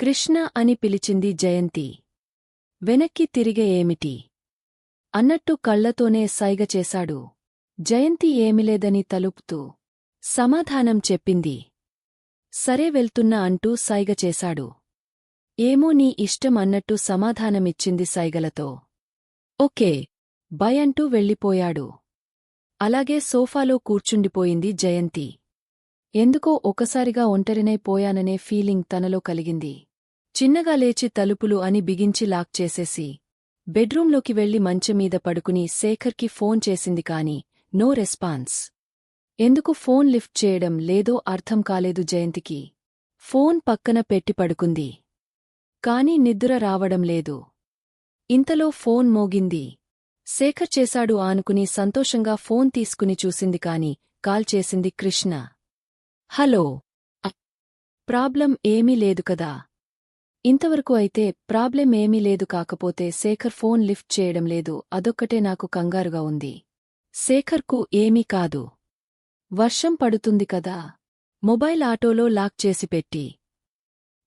కృష్ణ అని పిలిచింది జయంతి. వెనక్కి తిరిగే ఏమిటి? అన్నట్టు కళ్ళతోనే సైగ చేశాడు. జయంతి ఏమిలేదని తలుపుతూ సమాధానం చెప్పింది. సరే వెళ్తున్నా అంటూ సైగ చేశాడు. ఏమో నీ ఇష్టం అన్నట్టు సమాధానమిచ్చింది సైగలతో. ఓకే బై అంటూ వెళ్ళిపోయాడు. అలాగే సోఫాలో కూర్చుండిపోయింది జయంతి. ఎందుకో ఒకసారిగా ఒంటరినైపోయాననే ఫీలింగ్ తనలో కలిగింది. చిన్నగా లేచి తలుపులు అని బిగించి లాక్ చేసేసి బెడ్రూంలోకి వెళ్ళి మంచమీద పడుకుని శేఖర్కి ఫోన్ చేసింది కాని నో రెస్పాన్స్. ఎందుకు ఫోన్ లిఫ్ట్ చేయడం లేదో అర్థం కాలేదు జయంతికి. ఫోన్ పక్కన పెట్టి పడుకుంది. కాని నిద్ర రావడం లేదు. ఇంతలో ఫోన్ మోగింది. శేఖర్ చేశాడు ఆనుకుని సంతోషంగా ఫోన్ తీసుకుని చూసింది కాని కాల్ చేసింది కృష్ణ. హలో. ప్రాబ్లం ఏమీ లేదు కదా. ఇంతవరకు అయితే ప్రాబ్లం ఏమీ లేదు కాకపోతే శేఖర్ ఫోన్ లిఫ్ట్ చేయడం లేదు అదొక్కటే నాకు కంగారుగా ఉంది. శేఖర్కు ఏమీ కాదు. వర్షం పడుతుంది కదా. మొబైల్ ఆటోలో లాక్ చేసి పెట్టి.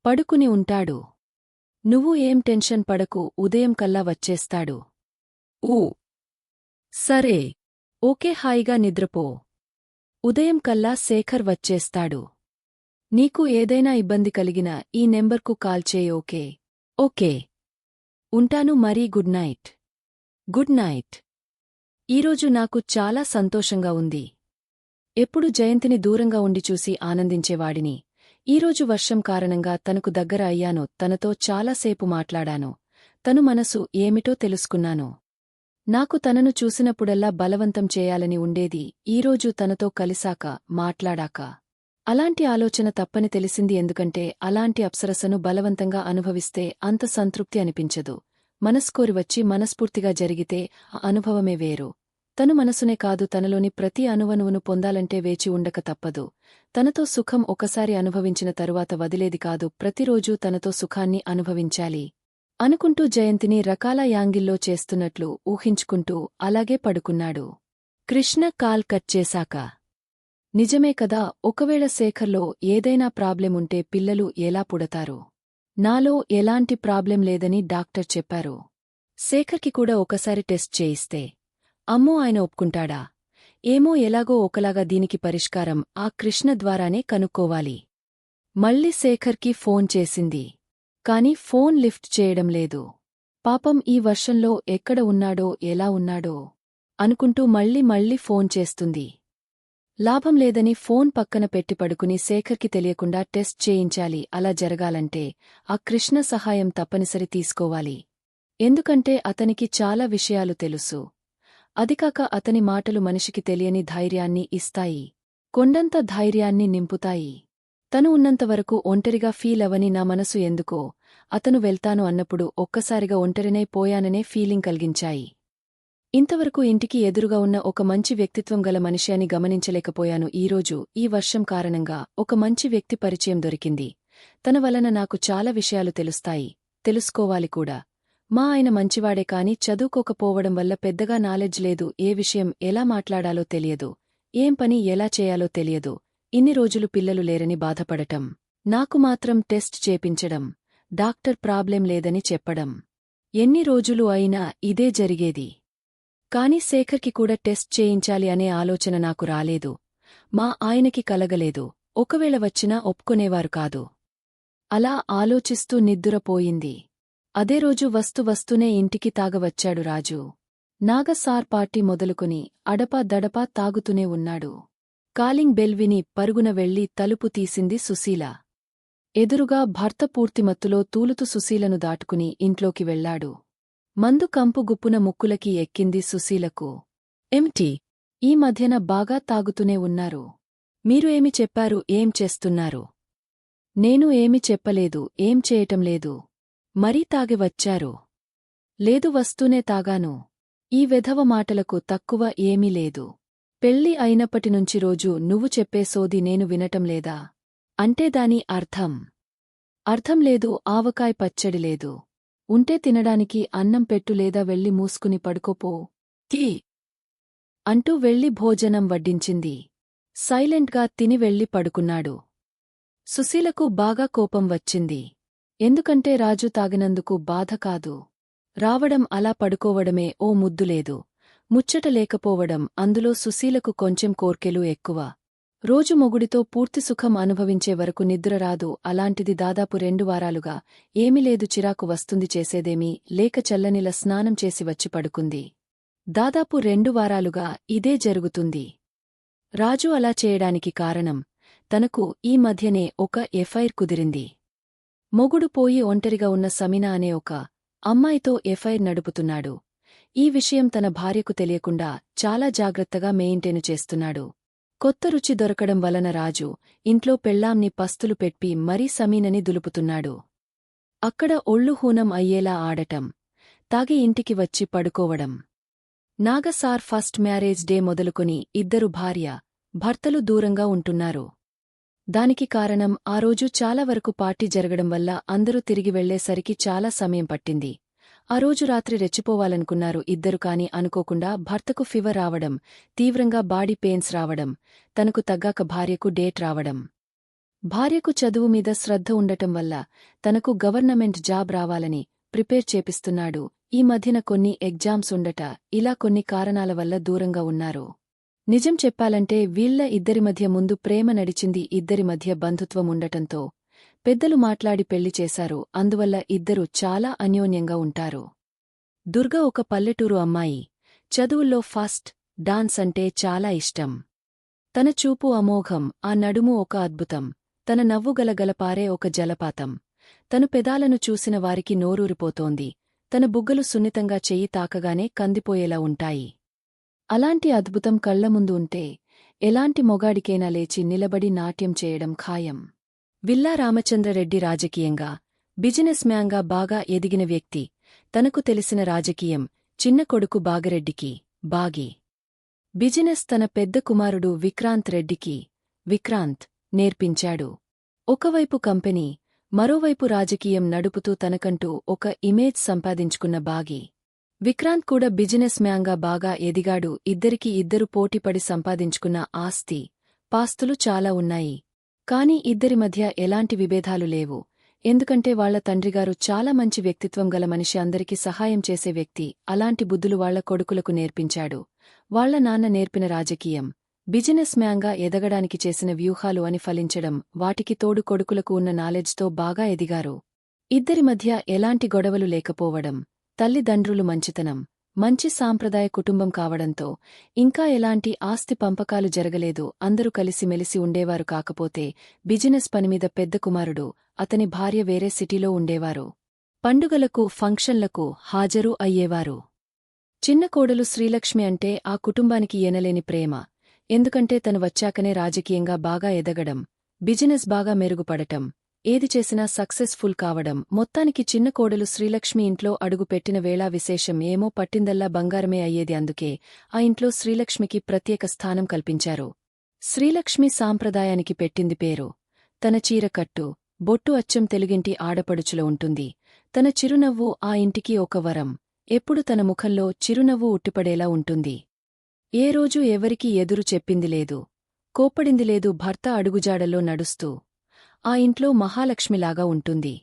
పడుకుని ఉంటాడు. నువ్వు ఏం టెన్షన్ పడకు ఉదయం కల్లా వచ్చేస్తాడు. ఊ. సరే. ఓకే హాయిగా నిద్రపో. ఉదయం కల్లా శేఖర్ వచ్చేస్తాడు. నీకు ఏదైనా ఇబ్బంది కలిగినా ఈ నెంబర్కు కాల్ చేయి ఓకే? ఓకే. ఉంటాను మరీ గుడ్ నైట్. Good night. ఈరోజు నాకు చాలా సంతోషంగా ఉంది. ఎప్పుడు జయంతిని దూరంగా ఉండి చూసి ఆనందించేవాడిని. ఈరోజు వర్షం కారణంగా తనకు దగ్గర అయ్యానో తనతో చాలాసేపు మాట్లాడాను తను మనసు ఏమిటో తెలుసుకున్నాను. నాకు తనను చూసినప్పుడల్లా బలవంతం చేయాలని ఉండేది ఈరోజు తనతో కలిసాక మాట్లాడాక. అలాంటి ఆలోచన తప్పని తెలిసింది ఎందుకంటే అలాంటి అప్సరసను బలవంతంగా అనుభవిస్తే అంత సంతృప్తి అనిపించదు. మనస్కోరి వచ్చి మనస్ఫూర్తిగా జరిగితే ఆ అనుభవమే వేరు. తను మనసునే కాదు తనలోని ప్రతి అణువణువును పొందాలంటే వేచి ఉండక తప్పదు. తనతో సుఖం ఒకసారి అనుభవించిన తరువాత వదిలేది కాదు ప్రతిరోజూ తనతో సుఖాన్ని అనుభవించాలి. అనుకుంటూ జయంతిని రకాల యాంగిల్లో చేస్తున్నట్లు ఊహించుకుంటూ అలాగే పడుకున్నాడు. కృష్ణ కాల్ కట్ చేశాక నిజమే కదా ఒకవేళ శేఖర్లో ఏదైనా ప్రాబ్లెం ఉంటే పిల్లలు ఎలా పుడతారు? నాలో ఎలాంటి ప్రాబ్లెం లేదని డాక్టర్ చెప్పారు. శేఖర్కి కూడా ఒకసారి టెస్ట్ చేయిస్తే. అమ్మో ఆయన ఒప్పుకుంటాడా? ఏమో ఎలాగో ఒకలాగా దీనికి పరిష్కారం ఆ కృష్ణ ద్వారానే కనుక్కోవాలి. మళ్ళీ శేఖర్కి ఫోన్ చేసింది. కాని ఫోన్ లిఫ్ట్ చేయడం లేదు. పాపం ఈ వర్షంలో ఎక్కడ ఉన్నాడో ఎలా ఉన్నాడో అనుకుంటూ మళ్ళీ మళ్ళీ ఫోన్ చేస్తుంది. లాభం లేదని ఫోన్ పక్కన పెట్టి పడుకుని శేఖర్కి తెలియకుండా టెస్ట్ చేయించాలి అలా జరగాలంటే ఆ కృష్ణ సహాయం తప్పనిసరి తీసుకోవాలి. ఎందుకంటే అతనికి చాలా విషయాలు తెలుసు. అదికాక అతని మాటలు మనిషికి తెలియని ధైర్యాన్ని ఇస్తాయి. కొండంత ధైర్యాన్ని నింపుతాయి. తను ఉన్నంతవరకు ఒంటరిగా ఫీల్ అవని నా మనసు ఎందుకో అతను వెళ్తాను అన్నప్పుడు ఒక్కసారిగా ఒంటరినై పోయాననే ఫీలింగ్ కలిగించాయి. ఇంతవరకు ఇంటికి ఎదురుగా ఉన్న ఒక మంచి వ్యక్తిత్వం గల మనిషి అని గమనించలేకపోయాను ఈరోజు ఈ వర్షం కారణంగా ఒక మంచి వ్యక్తి పరిచయం దొరికింది. తన వలన నాకు చాలా విషయాలు తెలుస్తాయి. తెలుసుకోవాలి కూడా. మా ఆయన మంచివాడే కాని చదువుకోకపోవడం వల్ల పెద్దగా నాలెడ్జ్ లేదు. ఏ విషయం ఎలా మాట్లాడాలో తెలియదు. ఏం పని ఎలా చేయాలో తెలియదు. ఇన్ని రోజులు పిల్లలు లేరని బాధపడటం. నాకు మాత్రం టెస్ట్ చేపించడం. డాక్టర్ ప్రాబ్లెం లేదని చెప్పడం. ఎన్ని రోజులు అయినా ఇదే జరిగేది. కాని శేఖర్కి కూడా టెస్ట్ చేయించాలి అనే ఆలోచన నాకు రాలేదు. మా ఆయనకి కలగలేదు. ఒకవేళ వచ్చినా ఒప్పుకునేవారు కాదు. అలా ఆలోచిస్తూ నిద్దురపోయింది అదే రోజు వస్తు వస్తూనే ఇంటికి తాగవచ్చాడు రాజు. నాగసార్ పార్టీ మొదలుకుని అడపా దడపా తాగుతూనే ఉన్నాడు. కాలింగ్ బెల్ విని పరుగున వెళ్ళి తలుపు తీసింది సుశీల. ఎదురుగా భర్త పూర్తిమత్తులో తూలుతూ సుశీలను దాటుకుని ఇంట్లోకి వెళ్ళాడు మందు కంపు గుప్పున ముక్కులకి ఎక్కింది సుశీలకు. ఏమిటి? ఈ మధ్యన బాగా తాగుతూనే ఉన్నారు. మీరు ఏమి చెప్పారు? ఏం చేస్తున్నారు? నేను ఏమి చెప్పలేదు ఏం చేయటం లేదు. మరీ తాగి వచ్చారు. లేదు వస్తూనే తాగాను. ఈ వెధవ మాటలకు తక్కువ ఏమీ లేదు. పెళ్ళి అయినప్పటినుంచి రోజు నువ్వు చెప్పే సోది నేను వినటం లేదా? అంటే దాని అర్థం. అర్థం లేదు ఆవకాయ్ పచ్చడి లేదు. ఉంటే తినడానికి అన్నం పెట్టు లేదా వెళ్ళి మూసుకుని పడుకోపో. టీ. అంటూ వెళ్ళి భోజనం వడ్డించింది. సైలెంట్గా తిని వెళ్ళి పడుకున్నాడు. సుశీలకు బాగా కోపం వచ్చింది. ఎందుకంటే రాజు తాగినందుకు బాధ కాదు. రావడం అలా పడుకోవడమే ఓ ముద్దులేదు ముచ్చట లేకపోవడం అందులో సుశీలకు కొంచెం కోర్కెలు ఎక్కువ. రోజు మొగుడితో పూర్తి సుఖం అనుభవించే వరకు నిద్ర రాదు. అలాంటిది దాదాపు రెండు వారాలుగా ఏమీ లేదు. చిరాకు వస్తుంది చేసేదేమీ లేక చల్లనిల స్నానం చేసి వచ్చి పడుకుంది. దాదాపు రెండు వారాలుగా ఇదే జరుగుతుంది. రాజు అలా చేయడానికి కారణం తనకు ఈ మధ్యనే ఒక ఎఫ్ఐర్ కుదిరింది. మొగుడు పోయి ఒంటరిగా ఉన్న సమినా అనే ఒక అమ్మాయితో ఎఫ్ఐర్ నడుపుతున్నాడు. ఈ విషయం తన భార్యకు తెలియకుండా చాలా జాగ్రత్తగా మెయింటైను చేస్తున్నాడు. కొత్త రుచి దొరకడం వలన రాజు ఇంట్లో పెళ్ళాంని పస్తులు పెట్టి మరీ సమీనని దులుపుతున్నాడు. అక్కడ ఒళ్ళు హూనం అయ్యేలా ఆడటం తాగి ఇంటికి వచ్చి పడుకోవడం. నాగసార్ ఫస్ట్ మ్యారేజ్ డే మొదలుకొని ఇద్దరు భార్య భర్తలు దూరంగా ఉంటున్నారు. దానికి కారణం ఆ రోజు చాలా వరకు పార్టీ జరగడం వల్ల అందరూ తిరిగి వెళ్ళేసరికి చాలా సమయం పట్టింది. ఆ రోజు రాత్రి రెచ్చిపోవాలనుకున్నారు ఇద్దరు కాని అనుకోకుండా భర్తకు ఫీవర్ రావడం తీవ్రంగా బాడీ పెయిన్స్ రావడం తనకు తగ్గాక భార్యకు డేట్ రావడం. భార్యకు చదువు మీద శ్రద్ధ ఉండటం వల్ల తనకు గవర్నమెంట్ జాబ్ రావాలని ప్రిపేర్ చేపిస్తున్నాడు. ఈ మధ్యన కొన్ని ఎగ్జామ్స్ ఉండట ఇలా కొన్ని కారణాల వల్ల దూరంగా ఉన్నారు. నిజం చెప్పాలంటే వీళ్ళ ఇద్దరి మధ్య ముందు ప్రేమ నడిచింది ఇద్దరి మధ్య బంధుత్వం ఉండటంతో పెద్దలు మాట్లాడి పెళ్ళి చేశారు. అందువల్ల ఇద్దరూ చాలా అన్యోన్యంగా ఉంటారు. దుర్గ ఒక పల్లెటూరు అమ్మాయి. చదువుల్లో ఫస్ట్ డాన్స్ అంటే చాలా ఇష్టం. తన చూపు అమోఘం ఆ నడుము ఒక అద్భుతం. తన నవ్వుగలగలపారే ఒక జలపాతం. తను పెదాలను చూసిన వారికి నోరూరిపోతోంది. తన బుగ్గలు సున్నితంగా చెయ్యి తాకగానే కందిపోయేలా ఉంటాయి. అలాంటి అద్భుతం కళ్ళ ముందు ఉంటే ఎలాంటి మొగాడికైనా లేచి నిలబడి నాట్యం చేయడం ఖాయం. విల్లా రామచంద్రరెడ్డి రాజకీయంగా బిజినెస్ మ్యాంగా బాగా ఎదిగిన వ్యక్తి తనకు తెలిసిన రాజకీయం చిన్న కొడుకు బాగరెడ్డికి బాగి. బిజినెస్ తన పెద్ద కుమారుడు విక్రాంత్ రెడ్డికి విక్రాంత్ నేర్పించాడు. ఒకవైపు కంపెనీ మరోవైపు రాజకీయం నడుపుతూ తనకంటూ ఒక ఇమేజ్ సంపాదించుకున్న బాగి. విక్రాంత్ కూడా బిజినెస్ మ్యాంగా బాగా ఎదిగాడు ఇద్దరికి ఇద్దరు పోటీపడి సంపాదించుకున్న ఆస్తి పాస్తులు చాలా ఉన్నాయి. కాని ఇద్దరి మధ్య ఎలాంటి విభేదాలు లేవు. ఎందుకంటే వాళ్ళ తండ్రిగారు చాలా మంచి వ్యక్తిత్వం గల మనిషి అందరికీ సహాయం చేసే వ్యక్తి అలాంటి బుద్ధులు వాళ్ళ కొడుకులకు నేర్పించాడు. వాళ్ళ నాన్న నేర్పిన రాజకీయం బిజినెస్ మ్యాంగా ఎదగడానికి చేసిన వ్యూహాలు అని ఫలించడం వాటికి తోడు కొడుకులకు ఉన్న నాలెడ్జ్తో బాగా ఎదిగారు. ఇద్దరి మధ్య ఎలాంటి గొడవలు లేకపోవడం తల్లిదండ్రులు మంచితనం మంచి సాంప్రదాయ కుటుంబం కావడంతో ఇంకా ఎలాంటి ఆస్తి పంపకాలు జరగలేదు. అందరూ కలిసిమెలిసి ఉండేవారు కాకపోతే బిజినెస్ పనిమీద పెద్ద కుమారుడు అతని భార్య వేరే సిటీలో ఉండేవారు. పండుగలకు ఫంక్షన్లకు హాజరు అయ్యేవారు. చిన్న కోడలు శ్రీలక్ష్మి అంటే ఆ కుటుంబానికి ఎనలేని ప్రేమ. ఎందుకంటే తను వచ్చాకనే రాజకీయంగా బాగా ఎదగడం బిజినెస్ బాగా మెరుగుపడటం ఏది చేసినా సక్సెస్ఫుల్ కావడం మొత్తానికి చిన్న కోడలు శ్రీలక్ష్మి ఇంట్లో అడుగు పెట్టిన వేళా విశేషం ఏమో పట్టిందల్లా బంగారమే అయ్యేది అందుకే ఆ ఇంట్లో శ్రీలక్ష్మికి ప్రత్యేక స్థానం కల్పించారు. శ్రీలక్ష్మి సాంప్రదాయానికి పెట్టింది పేరు. తన చీరకట్టు బొట్టు అచ్చం తెలుగింటి ఆడపడుచులో ఉంటుంది. తన చిరునవ్వు ఆ ఇంటికి ఒక వరం. ఎప్పుడు తన ముఖంలో చిరునవ్వు ఉట్టిపడేలా ఉంటుంది. ఏ రోజు ఎవరికీ ఎదురు చెప్పింది లేదు. కోప్పడింది లేదు భర్త అడుగుజాడల్లో నడుస్తూ. ఆ ఇంట్లో మహాలక్ష్మిలాగా ఉంటుంది.